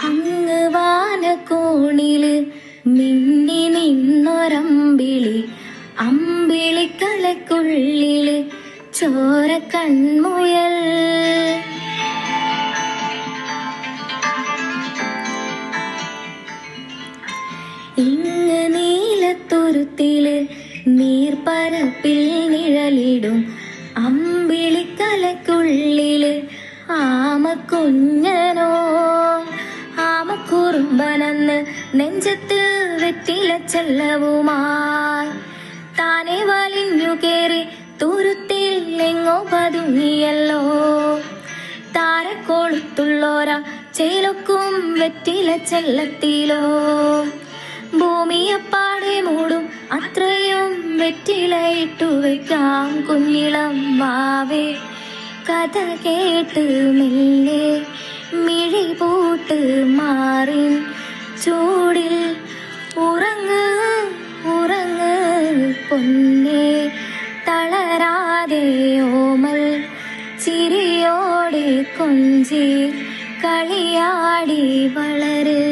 അങ്ങ് വാനക്കോണിൽ മിന്നി നിന്നൊരമ്പിളി അമ്പിളിക്കളക്കുള്ളിൽ ചോര കൺമുയൽ. ഇങ്ങ് നീലത്തുരുത്തിൽ നീർപ്പരപ്പിൽ നിഴലിടും അമ്പിളിക്കലക്കുള്ളിൽ ആമക്കുഞ്ഞനോ ആമക്കുറുമ്പനെന്ന് നെഞ്ചത്ത് വെറ്റില ചെല്ലവുമായി. താനെ വലിഞ്ഞു കേറി തുരുത്തിൽ എങ്ങോ പതുങ്ങിയല്ലോ. താരക്കോളുത്തുള്ളോര ചേലൊക്കും വെറ്റില ചെല്ലത്തിലോ. ഭൂമിയപ്പാടെ മൂടും അത്രയും വെറ്റിലയിട്ടു വെക്കാം കുഞ്ഞിളം വാവേ. കഥ കേട്ട് മെല്ലെ മിഴി പൂട്ട് മാറിൻ ചൂടിൽ ഉറങ്ങ് ഉറങ്ങ് പൊന്നെ. തളരാതെ ഓമൽ ചിരിയോടെ കൊഞ്ചി കളിയാടി വളരെ.